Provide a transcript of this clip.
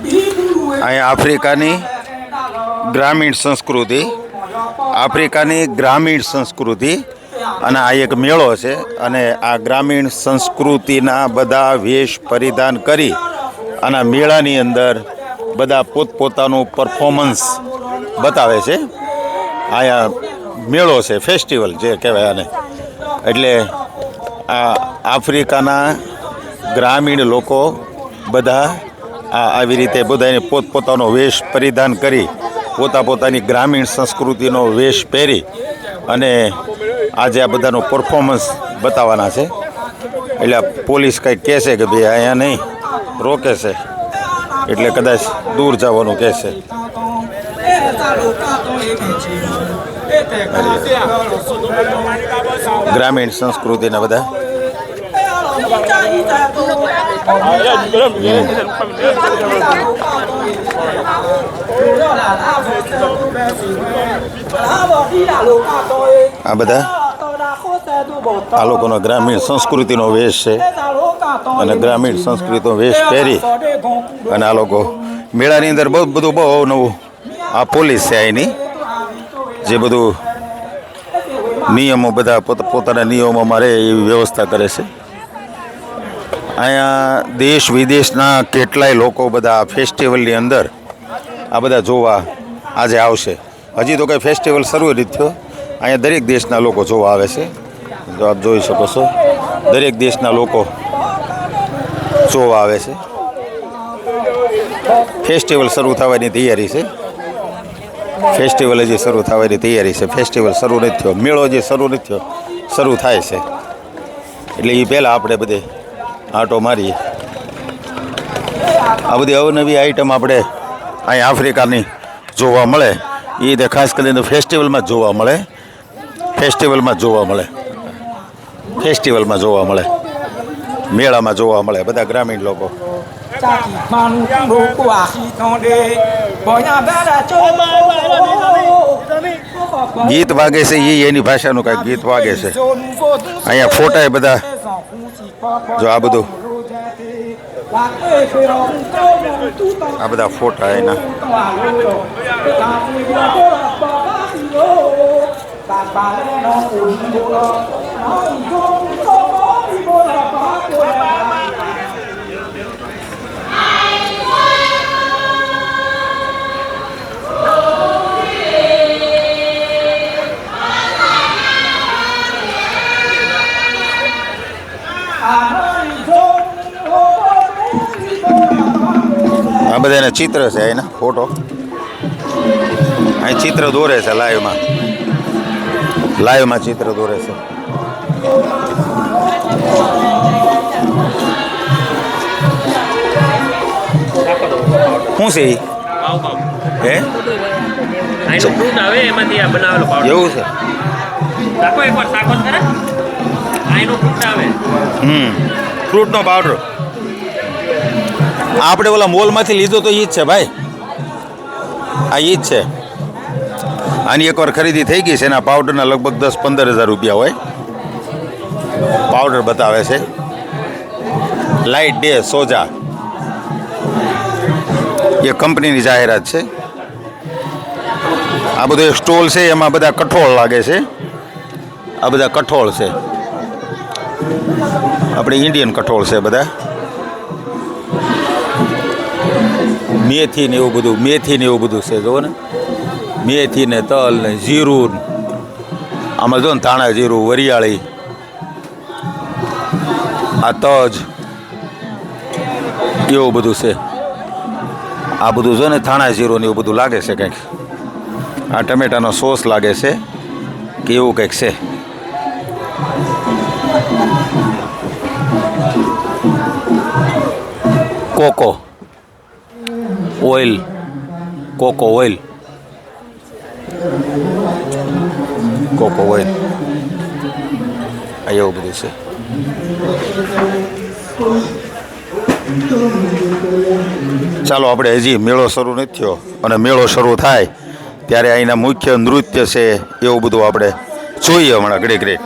અહીંયા આફ્રિકાની ગ્રામીણ સંસ્કૃતિ, આફ્રિકાની ગ્રામીણ સંસ્કૃતિ અને આ એક મેળો છે અને આ ગ્રામીણ સંસ્કૃતિના બધા વેશ પરિધાન કરી અને મેળાની અંદર બધા પોતપોતાનું પરફોર્મન્સ બતાવે છે. અહીંયા મેળો છે ફેસ્ટિવલ જે કહેવાય આને. એટલે આ આફ્રિકાના ગ્રામીણ લોકો બધા આ આવી રીતે બધાને પોતપોતાનો વેશ પરિધાન કરી પોતા પોતાની ગ્રામીણ સંસ્કૃતિનો વેશ પહેરી અને આજે આ બધાનું પરફોર્મન્સ બતાવવાના છે. એટલે પોલીસ કંઈક કહેશે કે ભાઈ અહીંયા નહીં, રોકે છે. એટલે કદાચ દૂર જવાનું કહેશે. ગ્રામીણ સંસ્કૃતિના બધા આ બધા આ લોકોનો ગ્રામીણ સંસ્કૃતિનો વેશ છે અને ગ્રામીણ સંસ્કૃતિનો વેશ પહેરી અને આ લોકો મેળાની અંદર બહુ બધું બહુ નવું આ પોલીસ છે અહીંની જે બધું નિયમો બધા પોત, પોતાના નિયમોમાં રહે એવી વ્યવસ્થા કરે છે. અહીંયા દેશ વિદેશના કેટલાય લોકો બધા ફેસ્ટિવલની અંદર આ બધા જોવા આજે આવશે. હજી તો કંઈ ફેસ્ટિવલ શરૂ નથી થયો. અહીંયા દરેક દેશના લોકો જોવા આવે છે. તો આપ જોઈ શકો છો, દરેક દેશના લોકો જોવા આવે છે. ફેસ્ટિવલ શરૂ થવાની તૈયારી છે. ફેસ્ટિવલ હજી શરૂ થવાની તૈયારી છે. ફેસ્ટિવલ શરૂ નથી થયો. મેળો જે શરૂ નથી થયો. શરૂ થાય છે. એટલે એ પહેલાં આપણે બધે આંટો મારીએ. આ બધી અવનવી આઈટમ આપણે અહીં આફ્રિકાની જોવા મળે. એ તે ખાસ કરીને ફેસ્ટિવલમાં જ જોવા મળે. ફેસ્ટિવલમાં જ જોવા મળે. ફેસ્ટિવલમાં જોવા મળે. મેળામાં જોવા મળે. બધા ગ્રામીણ લોકો. ગીત વાગે છે એ એની ભાષાનું કાંઈક ગીત વાગે છે. અહીંયા ફોટા બધા જો આ બધું આ બધા ફોટા એના. આ બધા ચિત્ર છે એના ફોટો અહીં ચિત્ર દોરે છે લાઈવમાં લાઈવમાં ચિત્ર દોરે છે. શું છે? હે? એવું છે? હમ, ફ્રૂટનો પાવડર આપણે ઓલા મોલમાંથી લીધો તો ઈ જ છે ભાઈ. આ ઈ જ છે. આની એકવાર ખરીદી થઈ ગઈ છે, એના પાવડરના લગભગ દસ પંદર હજાર રૂપિયા હોય. પાવડર બતાવે છે. Light day સોજા. એ કંપનીની જાહેરાત છે. આ બધો એક સ્ટોલ છે, એમાં બધા કઠોળ લાગે છે. આ બધા કઠોળ છે. આપણે ઇન્ડિયન કઠોળ છે બધા. મેથી ને એવું બધું, મેથી ને એવું બધું છે જુઓ ને. મેથી ને તલ ને જીરું આમાં જો ને ધાણા જીરું, વરિયાળી, આ તજ, એવું બધું છે. આ બધું જો ને ધાણા જીરું ને એવું બધું લાગે છે કંઈક. આ ટમેટાનો સોસ લાગે છે, કે એવું કંઈક છે. Coco oil coco oil coco oil આ એવું બધું છે ચાલો, આપણે હજી મેળો શરૂ નથી થયો અને મેળો શરૂ થાય ત્યારે અહીંના મુખ્ય નૃત્ય છે એવું બધું આપણે જોઈએ હમણાં ઘડી ઘડીક.